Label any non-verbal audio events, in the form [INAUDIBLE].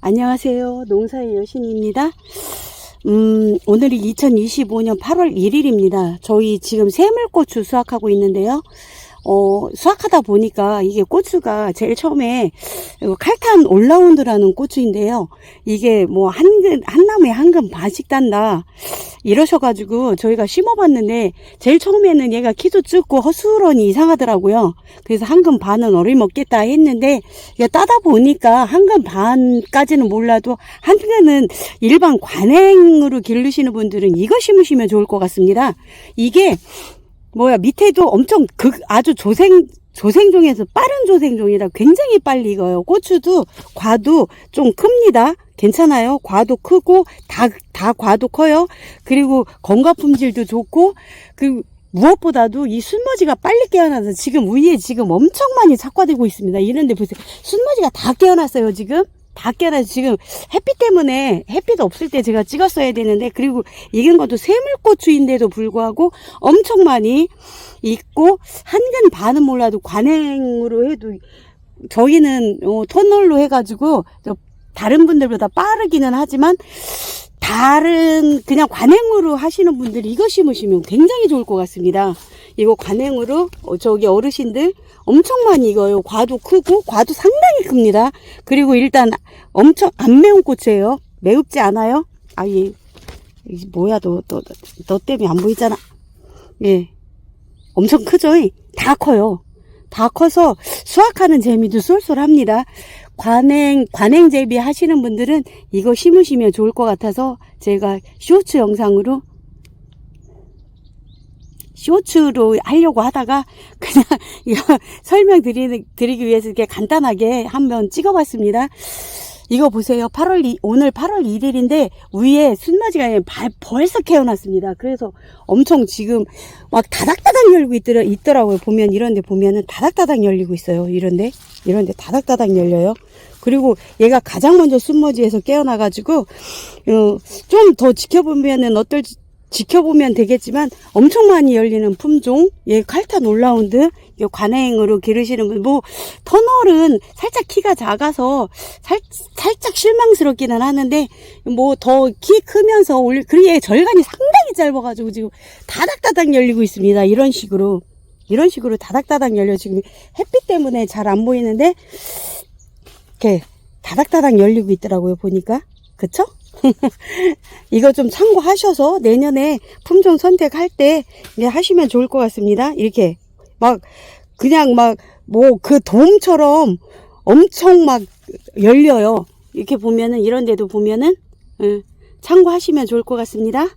안녕하세요. 농사의 여신입니다. 음, 오늘이 2025년 8월 1일입니다. 저희 지금 새물고추 수확하고 있는데요. 어, 수확하다 보니까 이게 고추가 제일 처음에 이거 칼탄 올라운드라는 고추인데요. 이게 뭐 한근, 한나무에 한근 반씩 단다. 이러셔가지고 저희가 심어봤는데 제일 처음에는 얘가 키도 작고 허스러니 이상하더라고요. 그래서 한근 반은 어림없겠다 했는데 이게 따다 보니까 한근 반까지는 몰라도 한근은 일반 관행으로 기르시는 분들은 이거 심으시면 좋을 것 같습니다. 이게 뭐야 밑에도 엄청 극 아주 조생 조생종에서 빠른 조생종이라 굉장히 빨리 익어요. 고추도 과도 좀 큽니다. 괜찮아요. 과도 크고 다 다 과도 커요. 그리고 건강 품질도 좋고 그 무엇보다도 이 순머지가 빨리 깨어나서 지금 위에 지금 엄청 많이 착화되고 있습니다. 이런데 보세요. 순머지가 다 깨어났어요. 지금. 다 깨어나서 지금 햇빛 때문에 햇빛 없을 때 제가 찍었어야 되는데 그리고 익은 것도 세물고추인데도 불구하고 엄청 많이 익고 한근 반은 몰라도 관행으로 해도 저희는 어, 터널로 해가지고 저 다른 분들보다 빠르기는 하지만 다른 그냥 관행으로 하시는 분들이 이거 심으시면 굉장히 좋을 것 같습니다. 이거 관행으로 어, 저기 어르신들 엄청 많이 익어요. 과도 크고 과도 상당히 큽니다. 그리고 일단 엄청 안 매운 고추예요. 매웁지 않아요. 아예 뭐야 너너 너 때문에 안 보이잖아. 예, 엄청 크죠. 다 커요. 다 커서 수확하는 재미도 쏠쏠합니다. 관행, 관행 재배 하시는 분들은 이거 심으시면 좋을 것 같아서 제가 쇼츠 영상으로 쇼츠로 하려고 하다가 [LAUGHS] 그냥 이거 설명 드리기 드리기 위해서 이렇게 간단하게 한번 찍어봤습니다. 이거 보세요. 8월 이, 오늘 8월 1일인데 위에 순마지가 발, 벌써 깨어났습니다. 그래서 엄청 지금 막 다닥다닥 열고 있더라, 있더라고요. 보면 이런데 보면은 다닥다닥 열리고 있어요. 이런데 이런데 다닥다닥 열려요. 그리고 얘가 가장 먼저 순머지에서 깨어나가지고 어, 좀 더 지켜보면은 어떨지 지켜보면 되겠지만 엄청 많이 열리는 품종 얘 칼탄 올라운드 이 관행으로 기르시는 분. 뭐 터널은 살짝 키가 작아서 살, 살짝 실망스럽기는 하는데 뭐 더 키 크면서 올리 그게 절간이 상당히 짧아가지고 지금 다닥다닥 열리고 있습니다. 이런 식으로. 이런 식으로 다닥다닥 열려. 지금 햇빛 때문에 잘 안 보이는데 이렇게 다닥다닥 열리고 있더라고요 보니까. 그쵸? [LAUGHS] 이거 좀 참고하셔서 내년에 품종 선택할 때 하시면 좋을 것 같습니다. 이렇게 막 그냥 막 뭐 그 돔처럼 엄청 막 열려요. 이렇게 보면은 이런 데도 보면은 예, 참고하시면 좋을 것 같습니다.